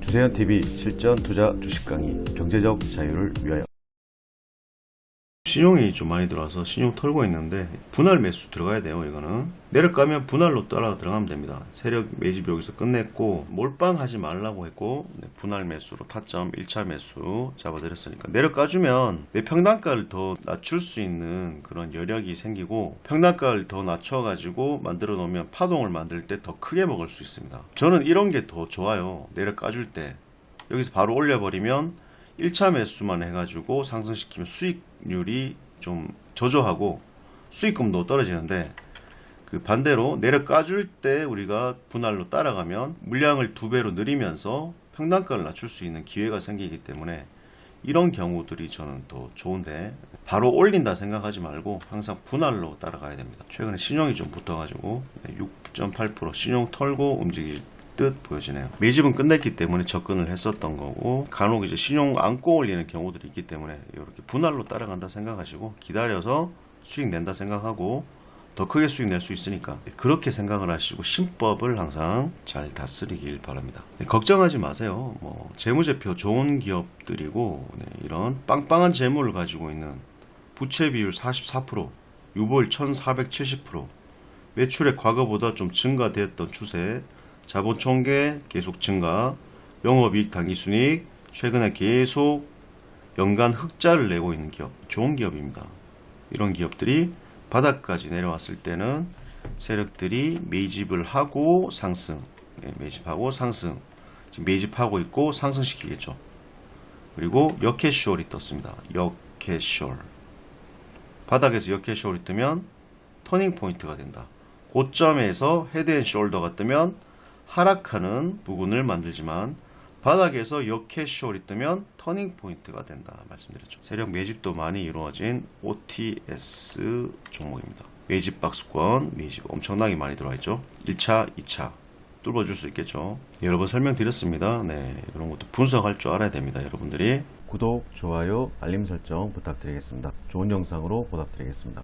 주세현 TV 실전 투자 주식 강의 경제적 자유를 위하여 신용이 좀 많이 들어와서 신용 털고 있는데 분할 매수 들어가야 돼요 이거는. 내려가면 분할로 따라 들어가면 됩니다. 세력 매집 여기서 끝냈고 몰빵하지 말라고 했고 네, 분할 매수로 타점 1차 매수 잡아드렸으니까. 내려가주면 내 평단가를 더 낮출 수 있는 그런 여력이 생기고 평단가를 더 낮춰 가지고 만들어 놓으면 파동을 만들 때 더 크게 먹을 수 있습니다. 저는 이런 게 더 좋아요. 내려가줄 때. 여기서 바로 올려버리면 1차 매수만 해가지고 상승시키면 수익률이 좀 저조하고 수익금도 떨어지는데 그 반대로 내려 까줄 때 우리가 분할로 따라가면 물량을 두 배로 늘리면서 평단가를 낮출 수 있는 기회가 생기기 때문에 이런 경우들이 저는 더 좋은데 바로 올린다 생각하지 말고 항상 분할로 따라가야 됩니다. 최근에 신용이 좀 붙어가지고 6.8% 신용 털고 움직일 듯 보여지네요. 매집은 끝냈기 때문에 접근을 했었던 거고 간혹 이제 신용 안고 올리는 경우들이 있기 때문에 이렇게 분할로 따라간다 생각하시고 기다려서 수익 낸다 생각하고 더 크게 수익 낼 수 있으니까 그렇게 생각을 하시고 신법을 항상 잘 다스리길 바랍니다. 네, 걱정하지 마세요. 뭐 재무제표 좋은 기업들이고 네, 이런 빵빵한 재물을 가지고 있는 부채 비율 44%, 유보율 1470%, 매출액 과거보다 좀 증가되었던 추세, 자본 총계 계속 증가, 영업이익 당기순이익 최근에 계속 연간 흑자를 내고 있는 기업, 좋은 기업입니다. 이런 기업들이 바닥까지 내려왔을 때는 세력들이 매집을 하고 상승, 네, 매집하고 상승, 지금 매집하고 있고 상승시키겠죠. 그리고 역캐쇼얼이 떴습니다. 역캐쇼얼. 바닥에서 역캐쇼얼이 뜨면 터닝 포인트가 된다. 고점에서 헤드 앤 숄더가 뜨면 하락하는 부분을 만들지만 바닥에서 역캐쇼얼이 뜨면 터닝 포인트가 된다 말씀드렸죠. 세력 매집도 많이 이루어진 OTS 종목입니다. 매집 박스권, 매집 엄청나게 많이 들어와 있죠. 1차, 2차 뚫어줄 수 있겠죠. 여러 번 설명드렸습니다. 네, 이런 것도 분석할 줄 알아야 됩니다. 여러분들이 구독, 좋아요, 알림 설정 부탁드리겠습니다. 좋은 영상으로 보답드리겠습니다.